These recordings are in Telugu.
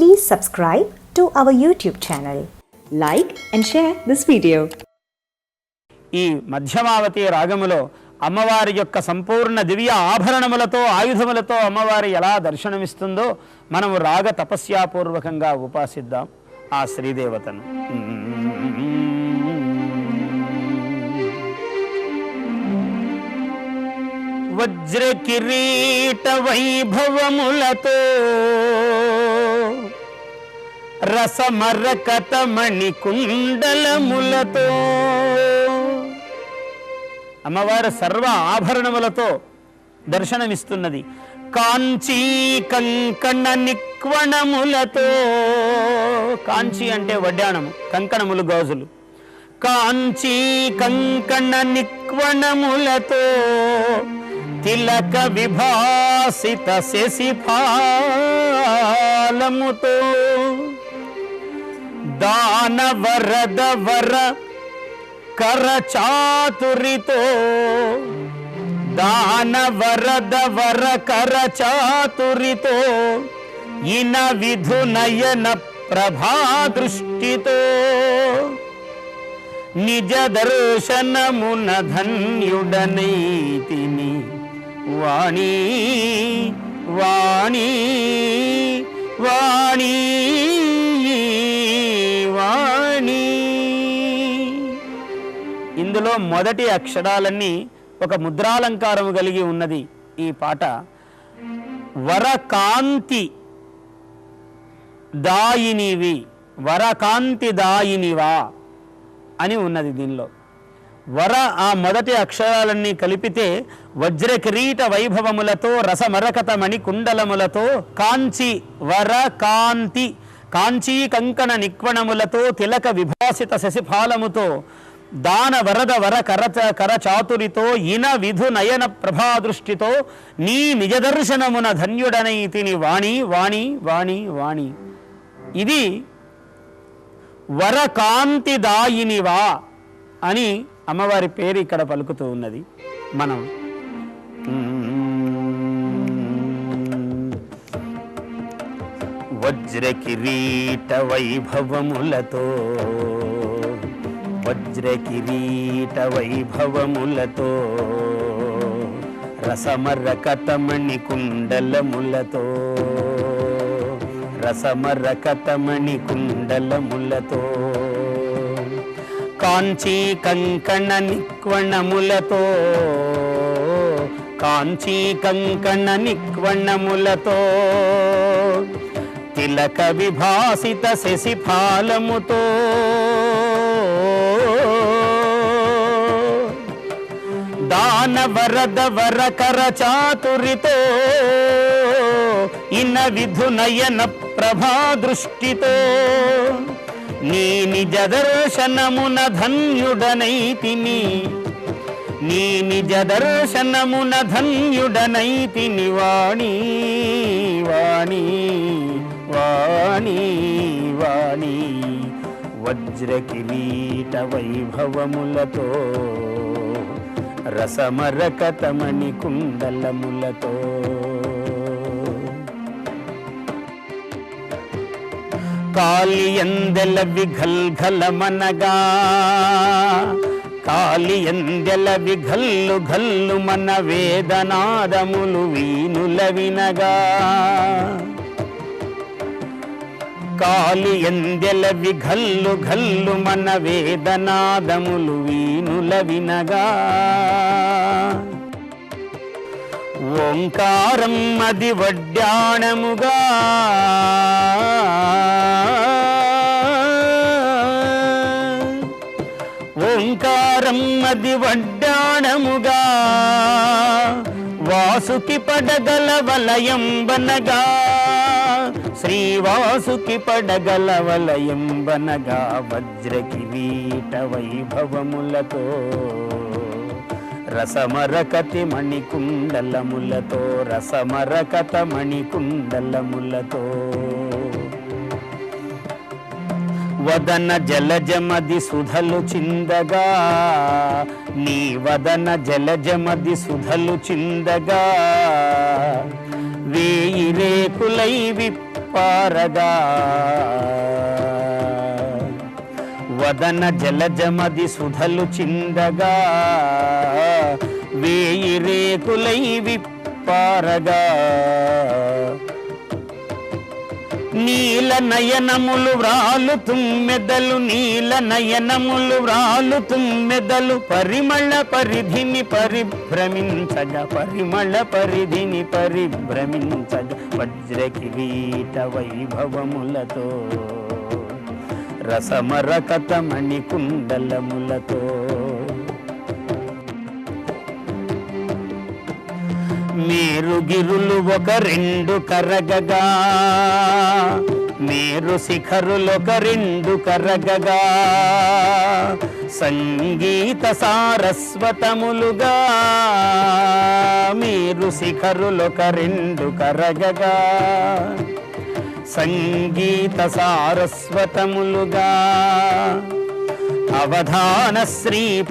Please subscribe to our YouTube channel. Like and share this video. ఈ మధ్యమావతి రాగములో అమ్మవారి యొక్క సంపూర్ణ దివ్య ఆభరణములతో ఆయుధములతో అమ్మవారి ఎలా దర్శనమిస్తుందో మనము రాగ తపస్యాపూర్వకంగా ఉపాసిద్దాం ఆ శ్రీదేవతను వజ్ర కిరీట వైభవములతో రసమరకతమణి కుండలములతో అమ్మవారు సర్వ ఆభరణములతో దర్శనమిస్తున్నది. కాంచీ కంకణ నిక్వణములతో. కాంచి అంటే వడ్డాణము కంకణములు గాజులు. కాంచీ కంకణ నిక్వణములతో. తిలక విభాసిత శశిఫాలముతో. దాన వరద వర కర చాతురితో దాన వరద వర కర చాతురితో ఇన విధునయన ప్రభా దృష్టితో నిజ దర్శనమున ధన్యుడనైతిని వాణి వాణి వాణి వాణి అందులో మొదటి అక్షరాలన్నీ ఒక ముద్రాలంకారము కలిగి ఉన్నది ఈ పాట. వరకాంతి దాయినివి వరకాంతి దాయినివా అని ఉన్నది దీనిలో. వర ఆ మొదటి అక్షరాలన్నీ కలిపితే వజ్ర కిరీట వైభవములతో రసమరకతమణి కుండలములతో కాంచి వర కాంతి కాంచీ కంకణ నిక్వణములతో తిలక విభాసిత శశిఫాలముతో దాన వరద వర కర కర చాతురితో ఇన విధు నయన ప్రభాదృష్టితో నీ నిజదర్శనమున ధన్యుడనై ధన్యుడనైతిని వాణి వాణి వాణి వాణి. ఇది వరకాంతిదాయినివా అని అమ్మవారి పేరు ఇక్కడ పలుకుతూ ఉన్నది మనం. వజ్ర కిరీట వైభవములతో వజ్ర కిరీట వైభవములతో రసమరకతమణి కుండలములతో రసమరకతమణి కుండలములతో కాంచీ కంకణ నిక్వణములతో కాంచీ కంకణ నిక్వణములతో తిలక విభాసిత శశిఫాలముతో దాన వరద వర కర చాతురితో ఇన విధునయన ప్రభా దృష్టితో నీ నిజ దర్శనమున ధన్యుడనైతిని నీ నిజ దర్శనమున ధన్యుడనైతిని వాణి వాణి వాణి వాణి. వజ్ర కిరీట వైభవములతో రసమరకతమణి కుండలములతో కాలియందెల విఘల్ఘలమనగా కాలియందెల విఘల్లు ఘల్లు మన వేదనాదములు వీనుల వినగా. కాలి ఎందెల విఘల్లు ఘల్లు మన వేదనాదములు వీనుల వినగా. ఓంకారం అది వడ్డాణముగా. ఓంకారం అది వడ్డాణముగా. వాసుకి పడగల వలయంబనగా. శ్రీవాసుకి పడగల వలయంబనగా వజ్ర కిరీట వైభవములతో రసమరకతి మణికుండలములతో రసమరకత మణికుండలములతో. వదన జలజమది సుధలు చిందగా నీ వదన జలజమది సుధలు చిందగా. వేయి రేకులై విప్ప పారగా. వదన జలజమది సుధలు చిందగా. వేయి రేకులై విప్పారగా. నీల నయనములు వ్రాలు తుమ్మెదలు నీల నయనములు వ్రాలు తుమ్మెదలు పరిమళ పరిధిని పరిభ్రమించగ పరిమళ పరిధిని పరిభ్రమించగ. వజ్ర కిరీట వైభవములతో రసమరకత మేరు గిరులు ఒక రెండు కరగగా. మేరు శిఖరులొక రెండు కరగగా. సంగీత సారస్వతములుగా. మీరు శిఖరులొక రెండు కరగగా. సంగీత సారస్వతములుగా. అవధాన శ్రీ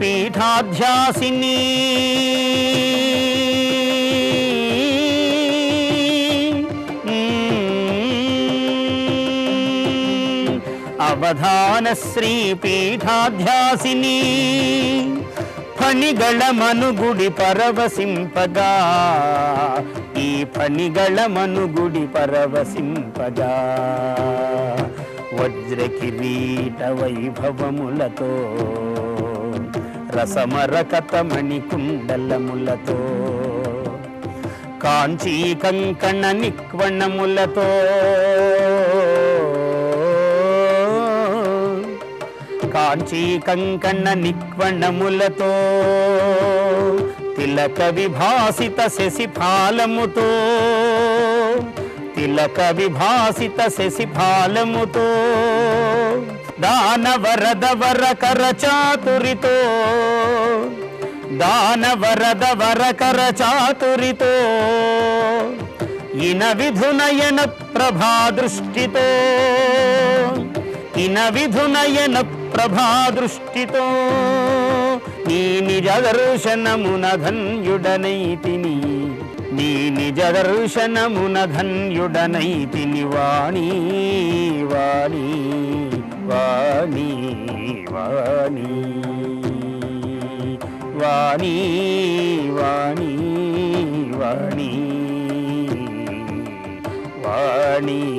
ಅವಧಾನ ಶ್ರೀಪೀಠಾಧ್ಯಾಸಿನಿ ಫಣಿಗಳ ಮನುಗುಡಿ ಪರವಸಿಂಪಗ ಈ ಫಣಿಗಳ ಮನುಗುಡಿ ಪರವಸಿಂಪಗ వజ్ర కిరీట వైభవములతో రసమరకతమణి కుండలములతో కాంచీ కంకణ నిక్వణములతో కాంచీ కంకణ నిక్వణములతో తిలక విభాసిత శశిఫాలముతో తిలక విభాసిత శశిఫాలముతో దానవరదవర కరచాతురితో దానవరదవర కరచాతురితో ఇన విధునయన ప్రభా దృష్టితో కిన విధునయన ప్రభాదృష్టితో నీ నిజ దర్శనమున ధన్యుడనైతిని నీ నిజ దర్శనమున ధన్యుడనైతిని వాణి వాణి వాణి వాణి వాణి వాణి వాణి వాణి.